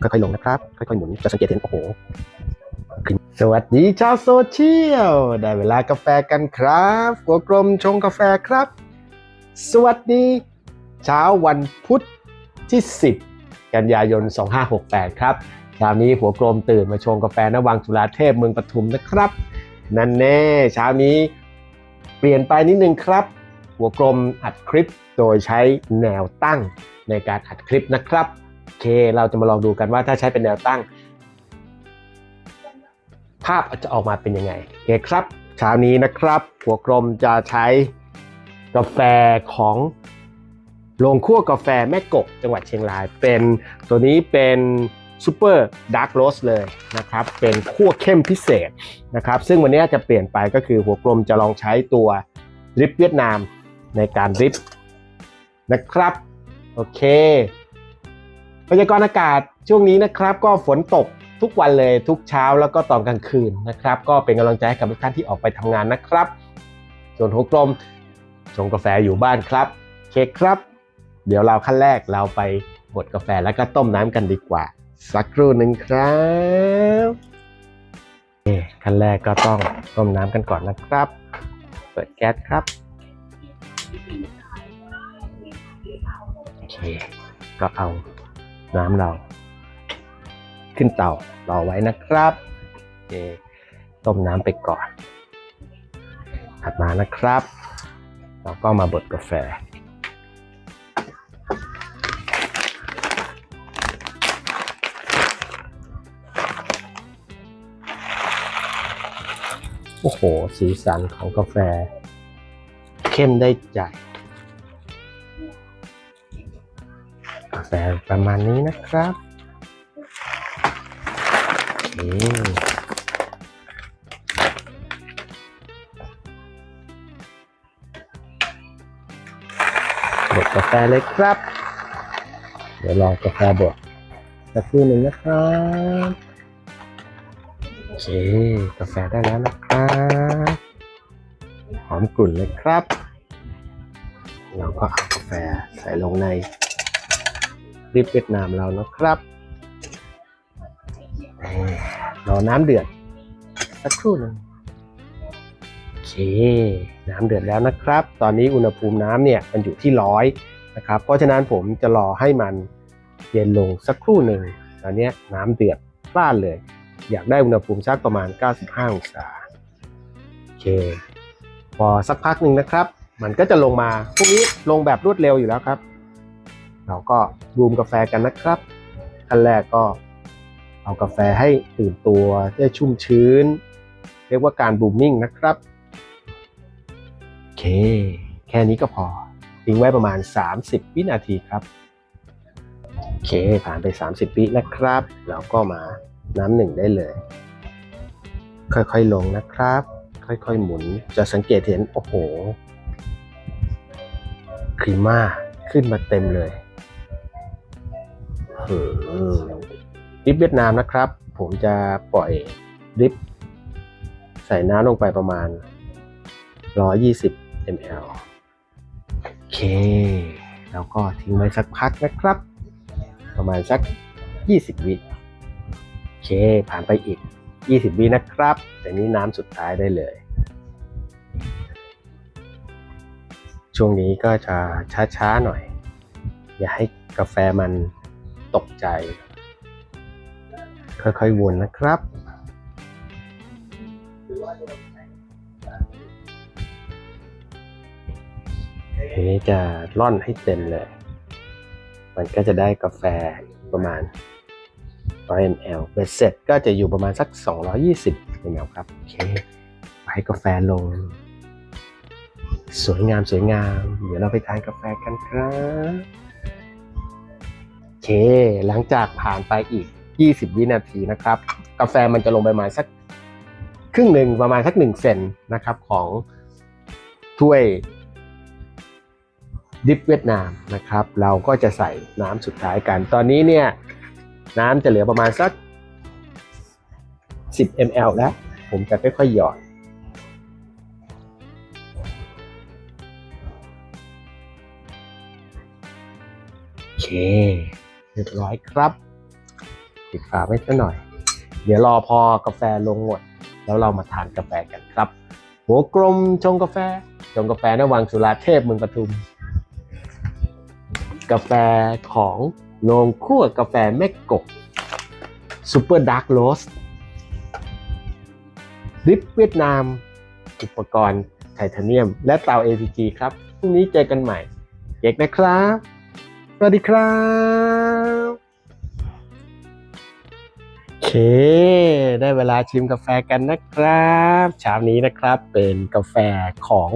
ค่อยๆลงนะครับ ค่อยๆหมุนจะสังเกตเห็นโอ้โหสวัสดีชาวโซเชียล ได้เวลากาแฟกันครับหัวกลมชงกาแฟครับ สวัสดี เช้าวันพุธที่ 10 กันยายน 2568 ครับเช้านี้หัวกลมตื่นมาชงกาแฟนวังจุฬาเทพเมืองปทุมนะครับ นั่นแน่เช้านี้เปลี่ยนไปนิดนึงครับ หัวกลมอัดคลิปโดยใช้แนวตั้งในการอัดคลิปนะครับ เค เราจะมาลองดูกันว่าถ้าใช้เป็นแนวตั้ง ภาพจะออกมาเป็นยังไงโอเคครับเช้านี้นะครับ หัวกลมจะใช้กาแฟของโรงคั่วกาแฟแม่กกจังหวัดเชียงราย เป็นตัวนี้เป็นซูเปอร์ดาร์กโรสเลยนะครับ เป็นคั่วเข้มพิเศษนะครับ ซึ่งวันนี้จะเปลี่ยนไปก็คือหัวกลมจะลองใช้ตัวริปเวียดนามในการริปนะครับ โอเค พยากรณ์อากาศช่วงนี้นะครับ ก็ฝนตกทุกวันเลยทุกเช้าแล้วก็ตอนกลางคืนนะครับ ก็เป็นกำลังใจให้กับทุกท่านที่ออกไปทำงานนะครับ ส่วนหัวกลมชงกาแฟอยู่บ้านครับ เค้กครับ เดี๋ยวเราขั้นแรกเราไปบดกาแฟแล้วก็ต้มน้ำกันดีกว่า สักครู่หนึ่งครับโอขั้นแรกก็ต้องต้มน้ำกันก่อนนะครับ เปิดแก๊สครับโอเคก็เอา น้ำเรา ขึ้นเตารอไว้นะครับเต้มน้ำไปก่อน ถัดมานะครับ เราก็มาบดกาแฟโอ้โห สีสันของกาแฟ เข้มได้ใจ แฟประมาณนี้นะครับโอเคบดกาแฟเลยครับ เดี๋ยวลองกาแฟบดสักครู่หนึ่งนะครับโอเคกาแฟได้แล้วนะครับหอมกลุ่นเลยครับเราก็เอากาแฟใส่ลงใน ริบเวียดนามเรานะครับรอน้ำเดือดสักครู่หนึ่งโอเค น้ำเดือดแล้วนะครับ ตอนนี้อุณหภูมิน้ำเนี่ยมันอยู่ที่ร้อยนะครับ เพราะฉะนั้นผมจะรอให้มันเย็นลงสักครู่หนึ่งตอนนี้น้ำเดือดพลานเลย อยากได้อุณหภูมิสักประมาณ 95 องศาโอเค พอสักพักหนึ่งนะครับ มันก็จะลงมาพวกนี้ลงแบบรวดเร็วอยู่แล้วครับ เราก็รูมกาแฟกันนะครับขั้นแรกก็เอากาแฟให้ตื่นตัวให้ชุ่มชื้น เรียกว่าการบูมมิ่งนะครับโอเค แค่นี้ก็พอ ทิ้งไว้ประมาณ 30 วินาทีครับโอเค ผ่านไป 30 วินะครับแล้วก็มาน้ำหนึ่งได้เลย ค่อยๆลงนะครับ ค่อยๆหมุนจะสังเกตเห็น โอ้โหครีม่าขึ้นมาเต็มเลย ดริปเวียดนามนะครับ ผมจะปล่อยดริปใส่น้ำลงไปประมาณ 120 ml โอเค แล้วก็ทิ้งไว้สักพักนะครับ ประมาณสัก 20 วิโอเค ผ่านไปอีก 20 วินะครับ แต่นี้น้ำสุดท้ายได้เลย ช่วงนี้ก็จะช้าๆหน่อย อย่าให้กาแฟมัน ตกใจ ค่อยๆวนนะครับ ทีนี้จะร่อนให้เต็มเลย มันก็จะได้กาแฟประมาณ100 ml เบ็ดเสร็จก็จะอยู่ประมาณสัก 220 ml ครับ โอเคให้กาแฟลง สวยงามสวยงาม เดี๋ยวเราไปทานกาแฟกันครับ เค หลังจากผ่านไปอีก 20 วินาทีนะครับ กาแฟมันจะลงไปประมาณสักครึ่งหนึ่งประมาณสักหนึ่งเซนนะครับของถ้วยดิฟเวียดนามนะครับ เราก็จะใส่น้ำสุดท้ายกัน ตอนนี้เนี่ยน้ำจะเหลือประมาณสัก 10 ml แล้ว ผมจะค่อยๆหยอดโอเค รียบร้อยครับปิดฝาไว้สักหน่อย เดี๋ยวรอพอกาแฟลงหมด แล้วเรามาทานกาแฟกันครับ หัวกลมชงกาแฟ ชงกาแฟนวังสุราเทพเมืองปทุม กาแฟของโรงคั่วกาแฟแม่กบซูเปอร์ดาร์กโรสดริปเวียดนาม อุปกรณ์ไทเทเนียม และเตา APG ครับ พรุ่งนี้เจอกันใหม่เอกนะครับ สวัสดีครับโอเค ได้เวลาชิมกาแฟกันนะครับเช้านี้นะครับเป็นกาแฟของ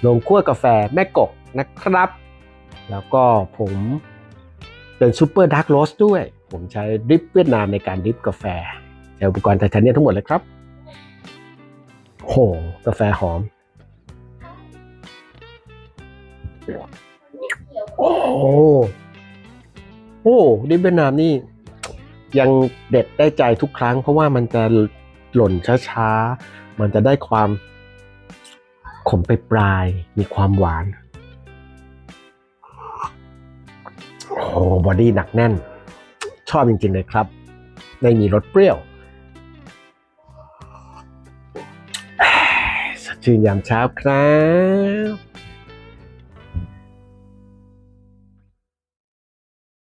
โรงคั่วกาแฟแม่กกนะครับ แล้วก็ผมเป็นซูเปอร์ดาร์กโรสด้วย ผมใช้ดริปเวียดนามในการดริปกาแฟใช้อุปกรณ์ไทเทเนียมทั้งหมดเลยครับโหกาแฟหอม โอ้โหโอ้ดิบเวียดนามนี่ ยังเด็ดได้ใจทุกครั้ง เพราะว่ามันจะหล่นช้าๆ มันจะได้ความขมไปปลาย มีความหวาน โอ้บอดี้หนักแน่น ชอบจริงๆเลยครับ ไม่มีรสเปรี้ยวสดชื่นยามเช้าครับ